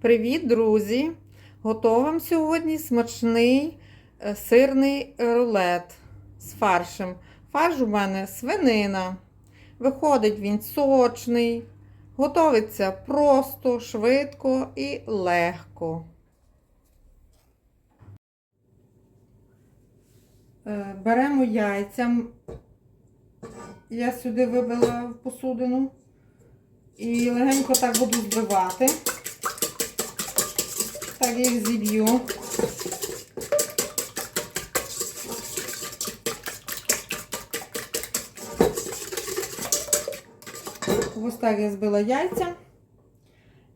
Привіт, друзі! Готовим сьогодні смачний е, сирний рулет з фаршем. Фарш у мене свинина. Виходить він сочний, готовиться просто, швидко і легко. Е, Беремо яйця. Я сюди вибила в посудину і легенько так буду збивати. Так їх зіб'ю. Ось так я збила яйця.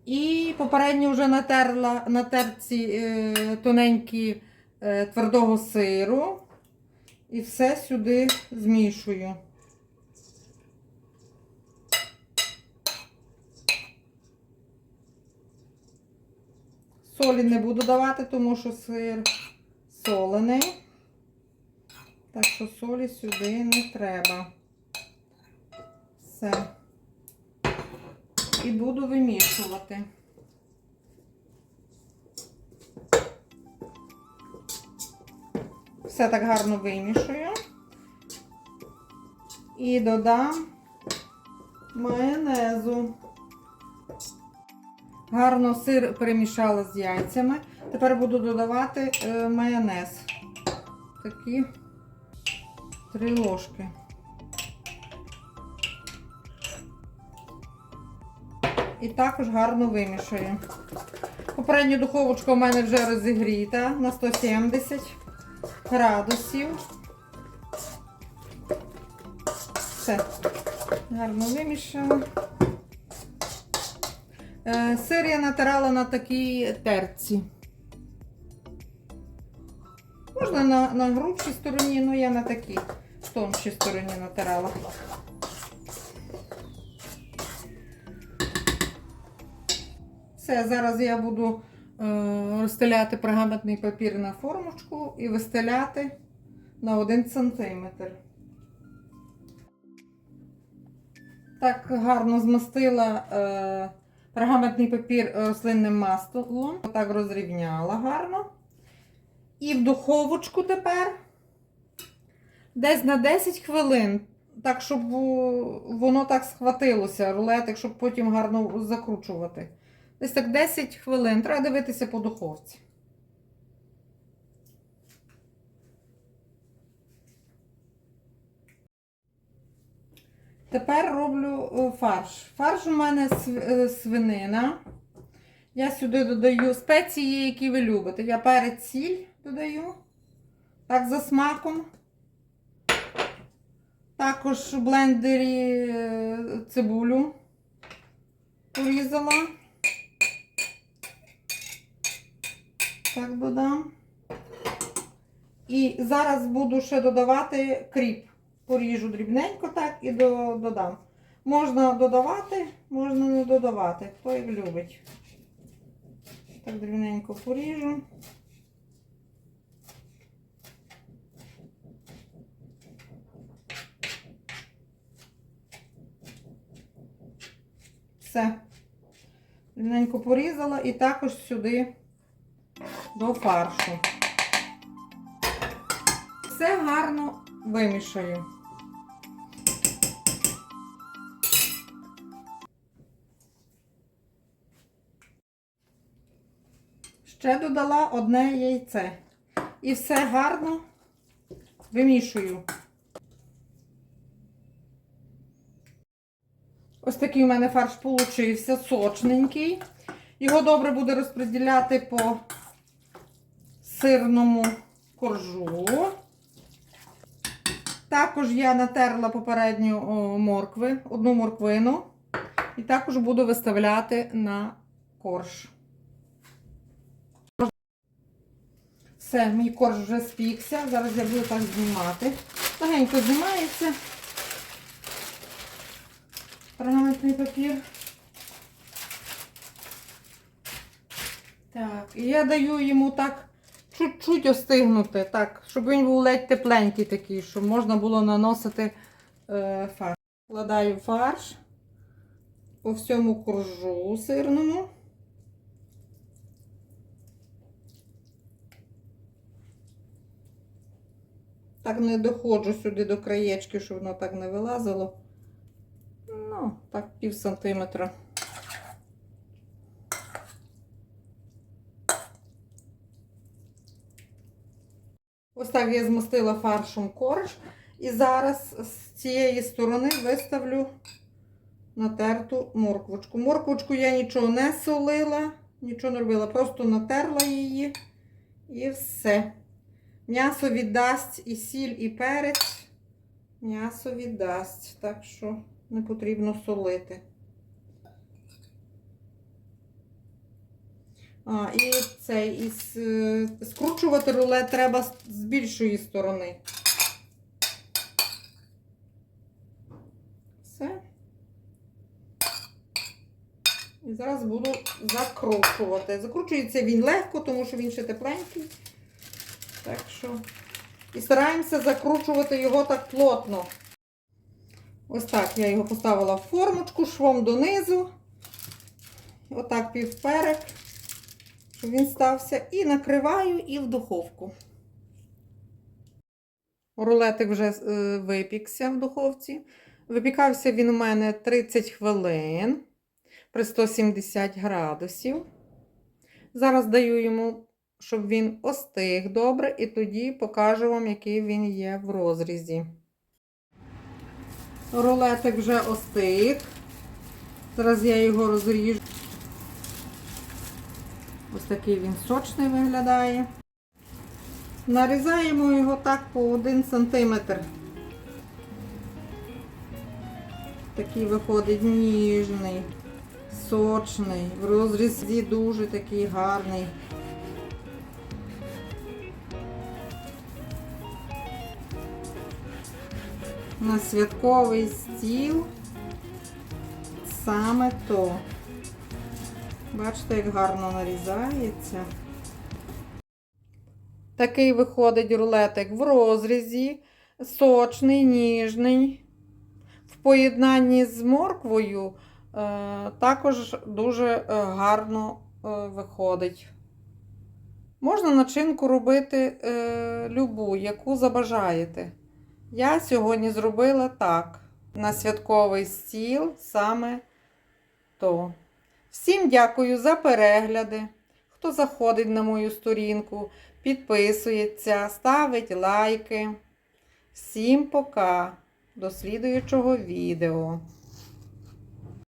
І попередньо вже натерла на терці е, тоненькі е, твердого сиру. І все сюди змішую. Солі не буду давати, тому що сир солений. Так що солі сюди не треба. Все. І буду вимішувати. Все так гарно вимішую. І додам майонезу. Гарно сир перемішала з яйцями. Тепер буду додавати е, майонез. Такі три ложки. І також гарно вимішаю. Попередня духовочка у мене вже розігріта на 170 градусів. Все, гарно вимішала. Е, Сир я натирала на такій терці. Можна на, на грубшій стороні, але я на такій тоншій стороні натирала. Все, зараз я буду е, розстеляти пергаментний папір на формочку і вистеляти на 1 см. Так гарно змастила е, пергаментний папір рослинним маслом. Отак розрівняла гарно. І в духовочку тепер десь на 10 хвилин, так, щоб воно так схватилося, рулетик, щоб потім гарно закручувати. Десь так 10 хвилин. Треба дивитися по духовці. Тепер роблю е, фарш. Фарш у мене е, свинина. Я сюди додаю спеції, які ви любите. Я перець сіль додаю. Так, за смаком. Також в блендері е, цибулю порізала. Так додам. І зараз буду ще додавати кріп. Поріжу дрібненько так і додам. Можна додавати, можна не додавати, хто як любить. Так дрібненько поріжу. Все. Дрібненько порізала і також сюди до фаршу. Все гарно вимішаю. Ще додала одне яйце. І все гарно вимішую. Ось такий у мене фарш получився, сочненький. Його добре буде розподіляти по сирному коржу. Також я натерла попередньо о, моркви, одну морквину. І також буду виставляти на корж. Все, мій корж вже спікся. Зараз я буду так знімати. Легенько знімається. Пергаментний папір. Так, і я даю йому так чуть-чуть остигнути, так, щоб він був ледь тепленький такий, щоб можна було наносити е, фарш. Вкладаю фарш по всьому коржу сирному. Так не доходжу сюди до краєчки, щоб воно так не вилазило. Ну, так пів сантиметра. Ось так я змастила фаршем корж. І зараз з цієї сторони виставлю натерту морквочку. Морквочку я нічого не солила, нічого не робила, просто натерла її і все. М'ясо віддасть і сіль, і перець. М'ясо віддасть, так що не потрібно солити. А, і цей, і е, скручувати рулет треба з більшої сторони. Все. І зараз буду закручувати. Закручується він легко, тому що він ще тепленький. Так що. І стараємося закручувати його так плотно. Ось так я його поставила в формочку швом донизу. Отак півперек, щоб він стався. І накриваю і в духовку. Рулетик вже е, випікся в духовці. Випікався він у мене 30 хвилин при 170 градусів. Зараз даю йому, щоб він остиг добре, і тоді покажу вам, який він є в розрізі. Рулетик вже остиг. Зараз я його розріжу. Ось такий він сочний виглядає. Нарізаємо його так по 1 см. Такий виходить ніжний, сочний, в розрізі дуже такий гарний. На святковий стіл саме то. Бачите, як гарно нарізається. Такий виходить рулетик в розрізі, сочний, ніжний. В поєднанні з морквою е, також дуже е, гарно е, виходить. Можна начинку робити е, любу, яку забажаєте. Я сьогодні зробила так. На святковий стіл саме то. Всім дякую за перегляди. Хто заходить на мою сторінку, підписується, ставить лайки. Всім пока. До слідуючого відео.